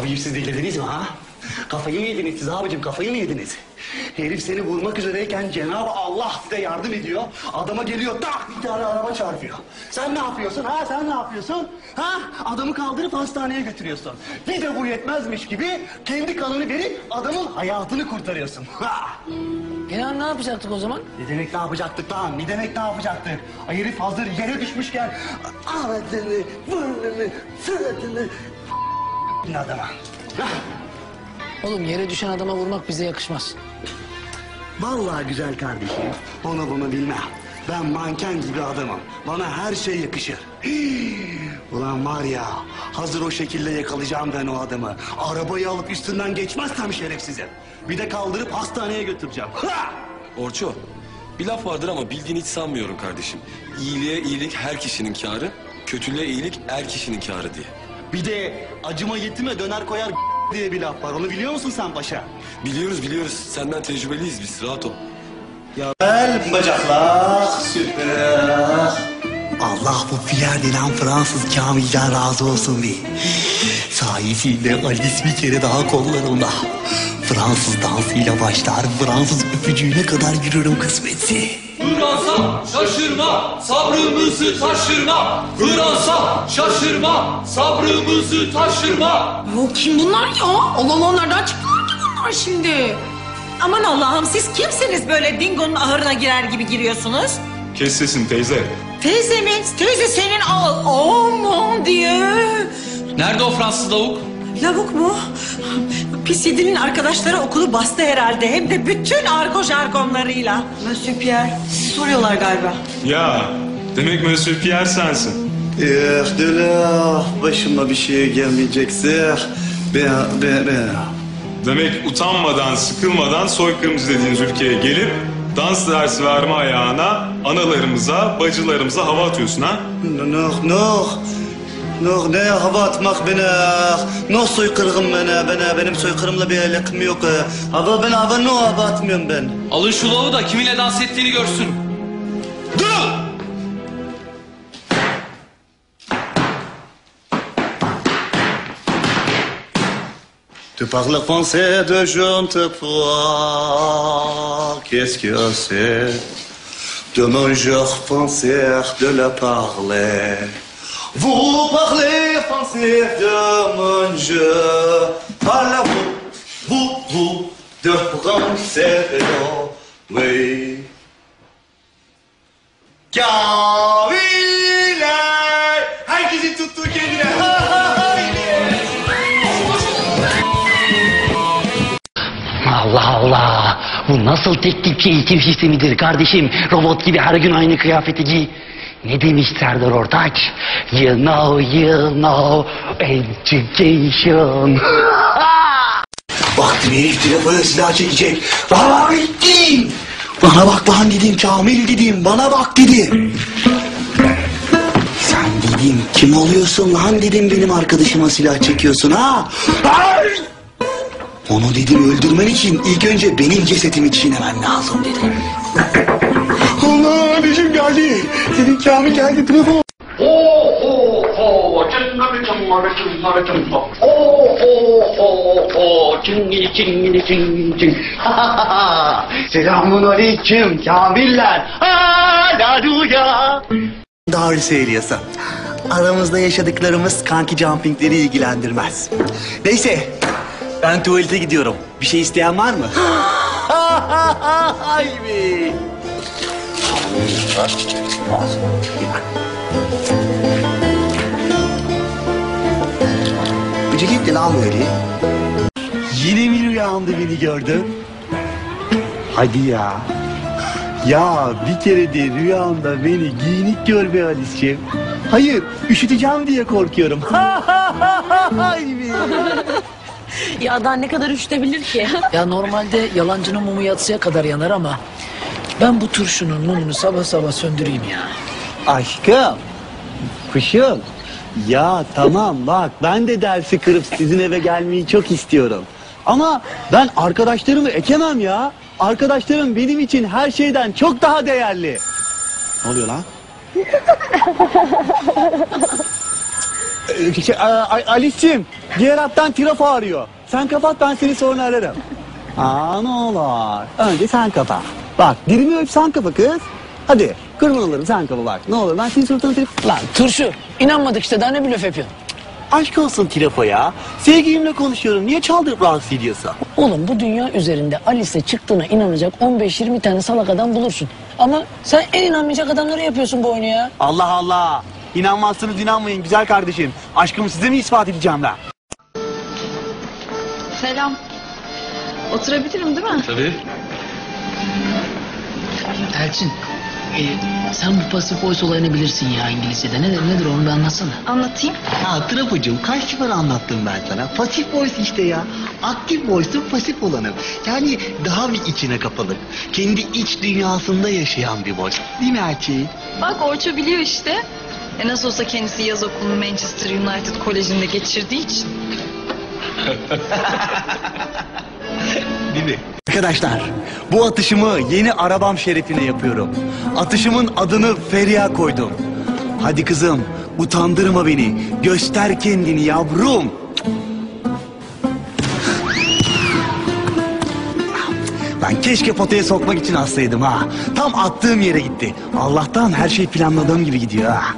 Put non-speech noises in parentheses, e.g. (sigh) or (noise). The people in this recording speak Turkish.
Abicim siz delirdiniz mi ha? Kafayı mı yediniz siz abicim kafayı mı yediniz? Herif seni vurmak üzereyken Cenab-ı Allah size yardım ediyor. Adama geliyor tak bir tane araba çarpıyor. Sen ne yapıyorsun ha sen ne yapıyorsun? Ha adamı kaldırıp hastaneye götürüyorsun. Bir de bu yetmezmiş gibi kendi kanını verip adamın hayatını kurtarıyorsun. Ha! Ya ne yapacaktık o zaman? Ne demek ne yapacaktık lan? Ne demek ne yapacaktık? Ay herif hazır yere düşmüşken ağzını, burnunu, suratını adama. Hah! Oğlum yere düşen adama vurmak bize yakışmaz. Vallahi güzel kardeşim. Onu bunu bilmem. Ben manken gibi adamım. Bana her şey yakışır. Hii! (gasps) Ulan var ya hazır o şekilde yakalayacağım ben o adamı. Arabayı alıp üstünden geçmezsem şerefsizim. Bir de kaldırıp hastaneye götüreceğim. Ha! Orço, bir laf vardır ama bildiğini hiç sanmıyorum kardeşim. İyiliğe iyilik her kişinin kârı, kötülüğe iyilik er kişinin kârı diye. Bir de acıma yetime döner koyar (laughs) diye bir laf var. Onu biliyor musun sen paşa? Biliyoruz biliyoruz, senden tecrübeliyiz biz, rahat ol. Gel bacaklar süper. Allah bu Pierre denen Fransız Kamil'den razı olsun be. Sayesinde Alice bir kere daha kollarımda. Fransız dansıyla başlar, Fransız öpücüğüne kadar yürürüm kısmetse. Fransa şaşırma, sabrımızı taşırma. Fransa şaşırma, sabrımızı taşırma. O kim bunlar ya? Allah Allah nereden çıktılar ki bunlar şimdi? Aman Allah'ım siz kimsiniz böyle dingonun ahırına girer gibi giriyorsunuz? Kes sesini teyze. Teyze mi? Teyze senin al. Oh mon dieu. Nerede o Fransız lavuk? Lavuk mu? Pis yedinin arkadaşları okulu bastı herhalde. Hem de bütün argo jargonlarıyla. Monsieur Pierre, soruyorlar galiba. Ya demek Monsieur Pierre sensin. Eh de la, başıma bir şey gelmeyecekse ben, ben, ben. Demek utanmadan, sıkılmadan soykırımcı dediğiniz ülkeye gelip dans dersi verme ayağına analarımıza, bacılarımıza hava atıyorsun ha? Noh, noh. Noh ne hava atmak bana. Noh soykırgım bana, bana. Benim soykırımla bir alakam yok. Hava ben hava no hava atmıyorum ben. Alın şu lavuğu da kiminle dans ettiğini görsün. Dur! Tu parles français de je ne te crois. Qu'est-ce que c'est de mon genre français de la parler? Vous parlez français de mon jeu. Parlez-vous, vous, vous, de français, non, oui. Kamiller! Herkesin tuttuğu kendine. Allah Allah. Bu nasıl teknik eğitim sistemidir kardeşim? Robot gibi her gün aynı kıyafeti giy. Ne demiş Serdar Ortaç? You know, you know, education. Baktım herif telefona silah çekecek. Bana dedim. Bana bak lan dedim Kamil dedim. Bana bak dedim. Sen dedim kim oluyorsun lan dedim benim arkadaşıma silah çekiyorsun ha? Ay! Onu dedim öldürmen için ilk önce benim cesetimi çiğnemen lazım dedim. Geldi. Senin Kamil geldi telefon. Selamun aleyküm Kamiller. Aleluya. Doğru söylüyorsun. Aramızda yaşadıklarımız kanki jumpingleri ilgilendirmez. Neyse ben tuvalete gidiyorum. Bir şey isteyen var mı? (gasps) Ay be. Gıcı gitti lan böyle. Yine mi rüyamda beni gördün? Hadi ya. Ya bir kere de rüyamda beni giyinik gör be Alice'ciğim. Hayır, üşüteceğim diye korkuyorum. Ay be. Ya daha ne kadar üşütebilir ki? Ya normalde yalancının mumu yatsıya kadar yanar ama... Ben bu turşunun mumunu sabah sabah söndüreyim ya. Aşkım, kuşum. Ya tamam bak ben de dersi kırıp sizin eve gelmeyi çok istiyorum. Ama ben arkadaşlarımı ekemem ya. Arkadaşlarım benim için her şeyden çok daha değerli. Ne oluyor lan? (laughs) Şey, a- a- Alice'cim diğer hattan trafo arıyor. Sen kapat ben seni sonra ararım. Aa ne olur. Önce sen kapa. Bak dilimi öp sen kapa kız. Hadi kurban olurum sen kapa bak. Ne olur ben senin suratına trafo... Lan turşu inanmadık işte daha ne blöf yapıyorsun? Aşk olsun trafo ya. Sevgilimle konuşuyorum. Niye çaldırıp rahatsız ediyorsun? Oğlum bu dünya üzerinde Alice çıktığına inanacak 15-20 tane salak adam bulursun. Ama sen en inanmayacak adamları yapıyorsun bu oyunu ya. Allah Allah. İnanmazsınız inanmayın güzel kardeşim. Aşkımı size mi ispat edeceğim ben? Selam. Oturabilirim değil mi? Tabii. Elçin e, sen bu pasif voice olayını bilirsin ya İngilizce'de. Nedir, nedir onu bir anlatsana. Anlatayım. Ya Trafocuğum kaç sefer anlattım ben sana. Pasif voice işte ya. Aktif voice'un pasif olanı. Yani daha bir içine kapalı. Kendi iç dünyasında yaşayan bir voice. Değil mi Elçi? Bak Orço biliyor işte. E nasıl olsa kendisi yaz okulunu Manchester United Koleji'nde geçirdiği için. (laughs) Mi? Arkadaşlar bu atışımı yeni arabam şerefine yapıyorum. Atışımın adını Feriha koydum. Hadi kızım utandırma beni. Göster kendini yavrum. Ben keşke potaya sokmak için hastaydım ha. Tam attığım yere gitti. Allah'tan her şey planladığım gibi gidiyor ha.